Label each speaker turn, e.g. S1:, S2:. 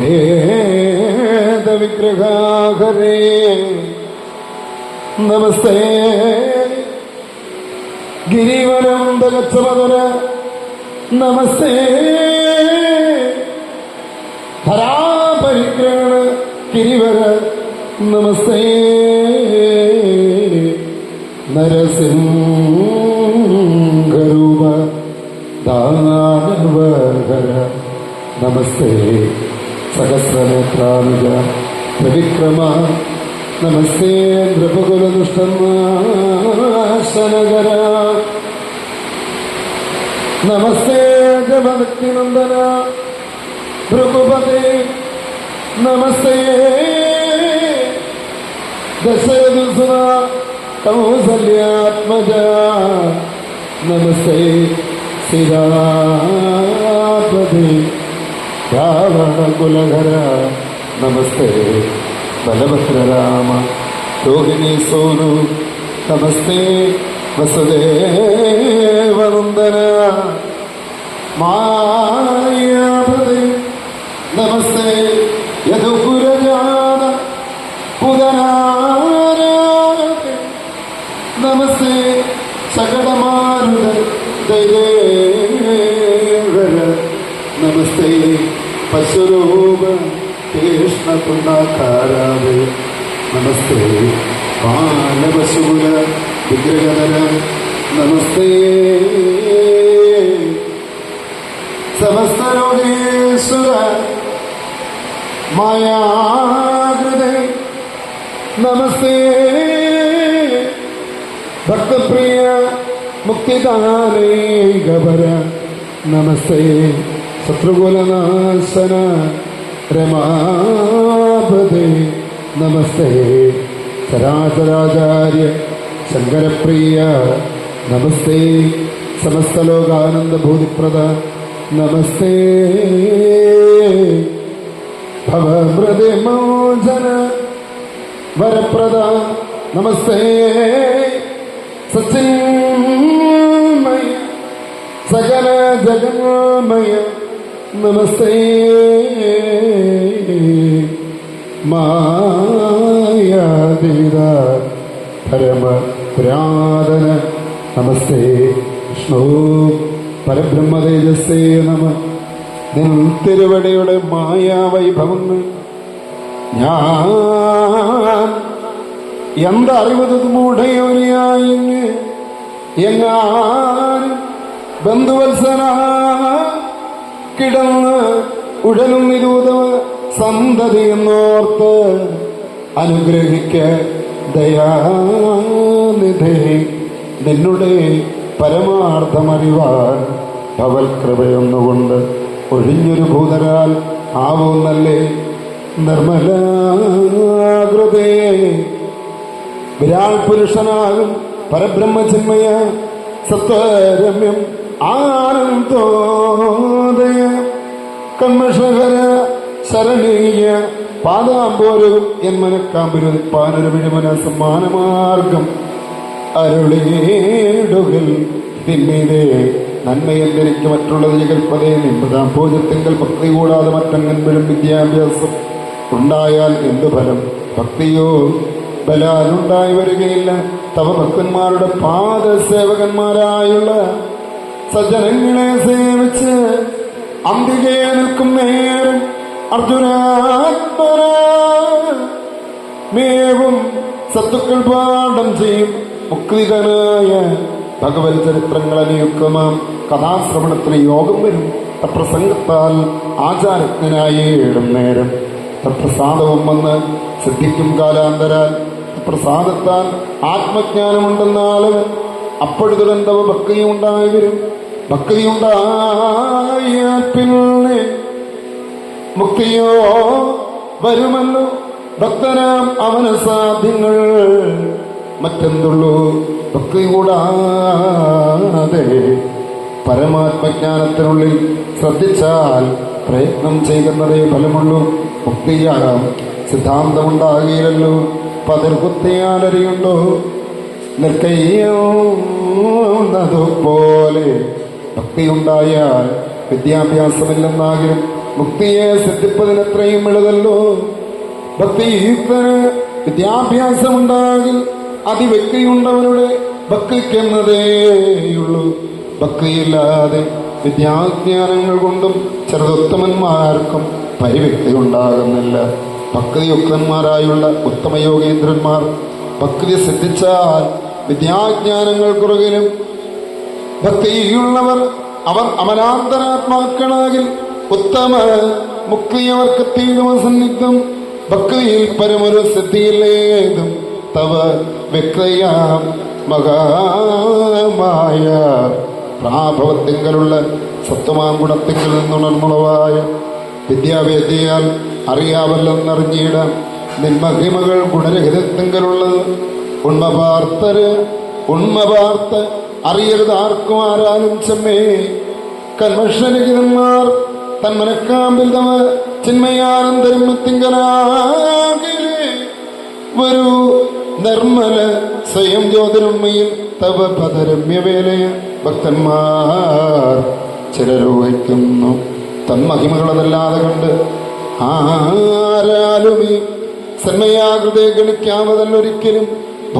S1: വേദവിഗ്രഹാഹരേ നമസ്തേ. ഗിരിവരം തകച്ചമതന നമസ്തേ. ഹരാപരിഗ്രഹണ ഗിരിവര നമസ്തേ. നരസിംഹരൂപ ദാനവഹര നമസ്തേ. സഹസ്രനേത്രാനുജ ത്രിവിക്രമ നമസ്തേ നൃപകുലദുഷ്ടനാശനകര നമസ്തേ ജപഭക്തിനന്ദന ഭൃഗുപതേ നമസ്തേ. ദശരഥുസുന കൗസല്യാത്മജ. നമസ്തേ ശ്രീരാപതി രാവണകുലധര നമസ്തേ. ബലഭദ്രരാമ. രോഹിണി സോനു. നമസ്തേ. വസുദേവനന്ദന. മായാപതി. നമസ്തേ. യദുപുരജാത പുതനാരാധി. നമസ്തേ. സകടമാരുത ദൈവേവര നമസ്തേ. പശുരൂപ കൃഷ്ണ പുണ്ണാകാരാവേ നമസ്തേ. ബാലപശുകുല വിഗ്രഹധര നമസ്തേ. സമസ്തരോഗേശ്വര മായാകൃതേ നമസ്തേ. ഭക്തപ്രിയ മുക്തിദാനൈകപര നമസ്തേ. ശത്രുകുലനാശന രമാപദേ നമസ്തേ സരാചരാചാര്യ ശങ്കരപ്രിയ നമസ്തേ സമസ്തലോകാനന്ദഭൂതിപ്രദ നമസ്തേ ഭവമൃതിമോചന വരപ്രദ നമസ്തേ സച്ചിന്മയ സകല ജഗന്മയ നമസ്തേ മായാതീത പരമ പുരാതന നമസ്തേ വിഷ്ണു. പരബ്രഹ്മതേജസ്സേ നമ. നിൻ തിരുവടിയുടെ മായാവൈഭവങ്ങൾ ഞാൻ എന്തറിവത് മൂഢയോനിയായി എങ്ങാനും ബന്ധുവത്സന കിടന്ന് ഉഴലും നിരൂതവ സന്തതി എന്നോർത്ത് അനുഗ്രഹിക്ക ദയാനിധി. നിന്നുടെ പരമാർത്ഥമറിവാൻ ഭവൽ കൃപയൊന്നുകൊണ്ട് ഒഴിഞ്ഞൊരു ഭൂതരാൽ ആവുന്നല്ലേ? നിർമ്മലാകൃതേ. വിരാൾ പുരുഷനാകും പരബ്രഹ്മചിന്മയ സത്വരമ്യം ആനന്ദോദയ കന്മഷകര ശരണീയ പാദാമ്പോരവും എൻ മനക്കാമ്പുരുപ്പാനൊരു വിഴുമന സമ്മാനമാർഗം അരുളേടുകിൽ തിന്മീതേ നന്മയെന്തെനിക്ക് മറ്റുള്ളത് ജഗൽപതേ നിമ്പതാം പൂജത്തിങ്കൽ ഭക്തി കൂടാതെ മറ്റങ്ങൻപഴും വിദ്യാഭ്യാസം. ഉണ്ടായാൽ എന്തു ഫലം? ഭക്തിയോ? ബലാലുണ്ടായി വരികയില്ല. തവ ഭക്തന്മാരുടെ പാദസേവകന്മാരായുള്ള സജ്ജനങ്ങളെ സേവിച്ച് അന്തികയെ നിൽക്കും നേരം മേവും സത്തുക്കൾ പാഠം ചെയ്യും മുക്തികനായ ഭഗവത് ചരിത്രങ്ങൾ അനുയുക്തമാം. കഥാശ്രവണത്തിന് യോഗം വരും. തപ്രസംഗത്താൽ ആചാരജ്ഞനായി ഇടും നേരം. തപ്രസാദവും വന്ന് സിദ്ധിക്കും കാലാന്തരാൽ. പ്രസാദത്താൽ ആത്മജ്ഞാനമുണ്ടെന്നാൽ അപ്പോഴുതുരന്തവ ഭക്തിയും ഉണ്ടായി വരും. ഭക്തി ഉണ്ടായാൽ പിന്നെ മുക്തിയോ വരുമല്ലോ. ഭക്തനാം അവന് സാധ്യങ്ങൾ മറ്റെന്തുള്ളൂ? ഭക്തി കൂടാതെ പരമാത്മജ്ഞാനത്തിനുള്ളിൽ ശ്രദ്ധിച്ചാൽ പ്രയത്നം ചെയ്യുന്നതേ ഫലമുള്ളൂ. മുക്തിയാകാം. കുത്തിയാലറിയുണ്ടോ പതിർകുത്തിയാലറിയുണ്ടോ നിൽക്കയ്യുന്നതുപോലെ ഭക്തിയുണ്ടായാൽ വിദ്യാഭ്യാസമില്ലെന്നാകിലും മുക്തിയെ സിദ്ധിപ്പതിനത്രയും എളുതല്ലോ. ഭക്തിയുക്തന് വിദ്യാഭ്യാസമുണ്ടാകിൽ അതിവ്യക്തിയുണ്ടവരുടെ ഭക്തിക്കെന്നതേയുള്ളൂ. ഭക്തിയില്ലാതെ വിദ്യാജ്ഞാനങ്ങൾ കൊണ്ടും ചെറുതുത്തമന്മാർക്കും പരിവ്യക്തി ഉണ്ടാകുന്നില്ല ഭക്തിയുക്തന്മാരായുള്ള ഉത്തമ യോഗേന്ദ്രന്മാർ ഭക്തി സിദ്ധിച്ചാൽ വിദ്യാജ്ഞാനങ്ങൾ കുറുകിലും ഭക്തിയുള്ളവർ അവർ അമലാന്തരാത്മാക്കളാകിൽ ഉത്തമ മുക്തിയവർക്ക് തീരുമ സന്നിഗ്ധം ഭക്തിയിൽ പരമൊരു സിദ്ധിയിലേതും തവ വ്യക്തയാം മഹാമായ പ്രാഭവത്തിങ്കലുള്ള സത്വമാം ഗുണത്തിങ്കിൽ നിന്നുണർമുളവായ വിദ്യാവേദ്യയാൽ അറിയാവല്ലെന്നറിഞ്ഞിടാം നിന്മഹിമകൾ ഗുണരഹിതത്തിങ്കലുള്ളത് ഉണ്മപാർത്തര് ഉണ്മപാർത്ത് അറിയരുത് ആർക്കും ആരാലും ചെമ്മേ. കന്മഷരഹിതന്മാർ തന്മനക്കാമ്പിൽ തവ ചിന്മയാനന്ദരത്തിങ്കലാകിലേ വരൂ നിർമ്മല സ്വയം ജ്യോതിരമ്മയിൽ തവ പദരമ്യവേലയ ഭക്തന്മാർ ചിലരോഹിക്കുന്നു തന്മഹിമകളതല്ലാതെ കണ്ട് ആരാലും ഈ സന്മയാകൃതയെ ഗണിക്കാമതല്ലൊരിക്കലും